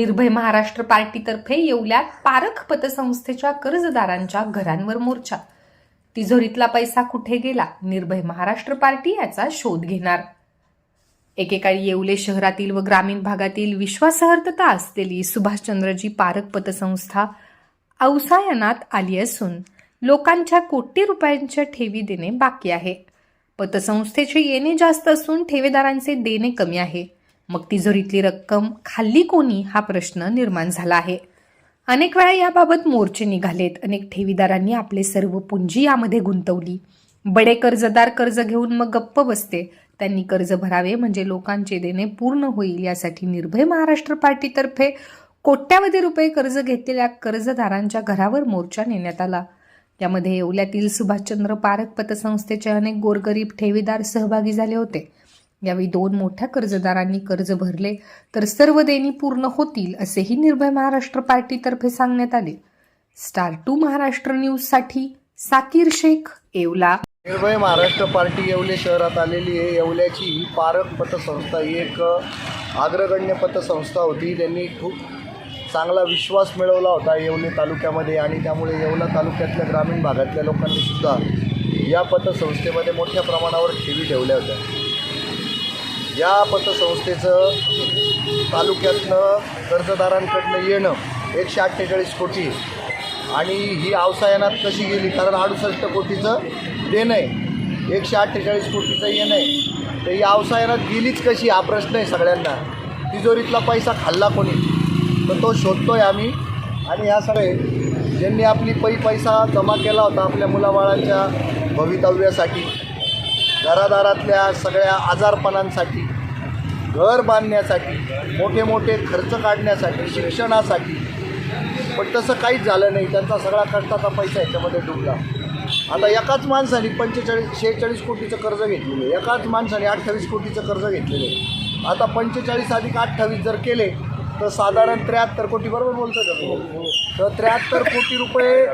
निर्भय महाराष्ट्र पार्टीतर्फे येवल्यात पारख पतसंस्थेच्या कर्जदारांच्या घरांवर मोर्चा. तिजोरीतला पैसा कुठे गेला? निर्भय महाराष्ट्र पार्टी याचा शोध घेणार. एकेकाळी येवले शहरातील व ग्रामीण भागातील विश्वासार्हता असलेली सुभाषचंद्रजी पारख पतसंस्था अवसायनात आली असून लोकांच्या कोटी रुपयांच्या ठेवी देणे बाकी आहे. पतसंस्थेचे येणे जास्त असून ठेवीदारांचे देणे कमी आहे. मग तिजोरीतली रक्कम खाल्ली कोणी हा प्रश्न निर्माण झाला आहे. अनेक वेळा याबाबत मोर्चे निघालेत. अनेक ठेवीदारांनी आपले सर्व पुंजी यामध्ये गुंतवली. बडे कर्जदार कर्ज घेऊन मग गप्प बसते. त्यांनी कर्ज भरावे म्हणजे लोकांचे देणे पूर्ण होईल यासाठी निर्भय महाराष्ट्र पार्टीतर्फे कोट्यावधी रुपये कर्ज घेतलेल्या कर्जदारांच्या घरावर मोर्चा नेण्यात आला. यामध्ये येवल्यातील सुभाषचंद्र पारख पतसंस्थेचे अनेक गोरगरीब ठेवीदार सहभागी झाले होते. यावेळी दोन मोठ्या कर्जदारांनी कर्ज भरले तर सर्व देणी पूर्ण होतील असेही निर्भय महाराष्ट्र पार्टीतर्फे सांगण्यात आले. स्टार टू महाराष्ट्र न्यूजसाठी साकीर शेख येवला. निर्भय महाराष्ट्र पार्टी येवले शहरात आलेली आहे. येवल्याची ही पारख पतसंस्था ही एक अग्रगण्य पतसंस्था होती. त्यांनी खूप चांगला विश्वास मिळवला होता येवले तालुक्यामध्ये आणि त्यामुळे येवला तालुक्यातल्या ग्रामीण भागातल्या लोकांनी सुद्धा या पतसंस्थेमध्ये मोठ्या प्रमाणावर ठेवी ठेवल्या होत्या. या पतसंस्थेचं तालुक्यातनं कर्जदारांकडनं येणं एकशे अठ्ठेचाळीस कोटी. आणि ही अवसायनात कशी गेली? कारण अडुसष्ट कोटीचं देणं आहे. एकशे अठ्ठेचाळीस कोटीचं येणं आहे. तर ही आवसायनात गेलीच कशी? हा प्रश्न आहे सगळ्यांना. तिजोरीतला पैसा खाल्ला कोणी? तर तो शोधतो आहे आम्ही. आणि ह्या सगळे ज्यांनी आपली पै पैसा जमा केला होता आपल्या मुलाबाळांच्या भवितव्यासाठी घरादारातल्या सगळ्या आजारपणांसाठी घर बांधण्यासाठी मोठे मोठे खर्च काढण्यासाठी शिक्षणासाठी. पण तसं काहीच झालं नाही. त्यांचा सगळा कष्टाचा पैसा याच्यामध्ये डुबला. आता एकाच माणसाने पंचेचाळीस शेहेचाळीस कोटीचं कर्ज घेतलेलं आहे. एकाच माणसाने अठ्ठावीस कोटीचं कर्ज घेतलेलं आहे. आता पंचेचाळीस अधिक अठ्ठावीस जर केले तर साधारण त्र्याहत्तर कोटी बरोबर बोलतो का तर त्र्याहत्तर कोटी रुपये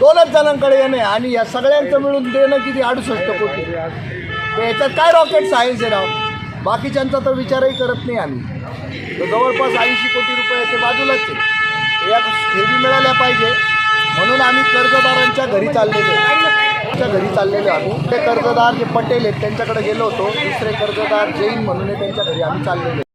दोनच जणांकडे येणे आणि या सगळ्यांचं मिळून देणं किती? अडुसष्ट कोटी. तर याच्यात काय रॉकेट सायन्स आहे राव? बाकीच्यांचा तर विचारही करत नाही आम्ही. तर जवळपास ऐंशी कोटी रुपये ते बाजूलाच आहे या ठेवी मिळाल्या पाहिजे. म्हणून आम्ही कर्जदारांच्या घरी चाललेलो. आमच्या घरी चाललेलो आम्ही. ते कर्जदार जे पटेल आहेत त्यांच्याकडे गेलो होतो. दुसरे कर्जदार जैन म्हणून त्यांच्या घरी आम्ही चाललेलो. आहे.